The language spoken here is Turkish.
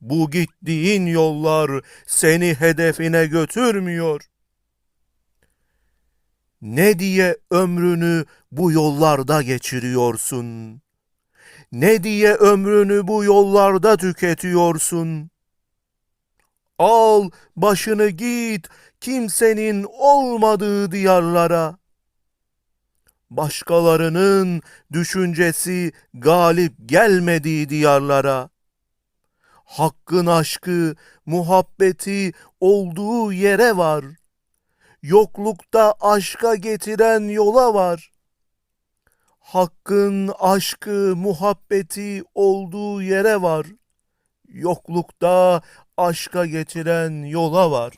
Bu gittiğin yollar seni hedefine götürmüyor. Ne diye ömrünü bu yollarda geçiriyorsun? Ne diye ömrünü bu yollarda tüketiyorsun? Al başını git kimsenin olmadığı diyarlara. Başkalarının düşüncesi galip gelmediği diyarlara. Hakkın aşkı, muhabbeti olduğu yere var. Yoklukta aşka getiren yola var. Hakkın aşkı, muhabbeti olduğu yere var. Yoklukta aşka getiren yola var.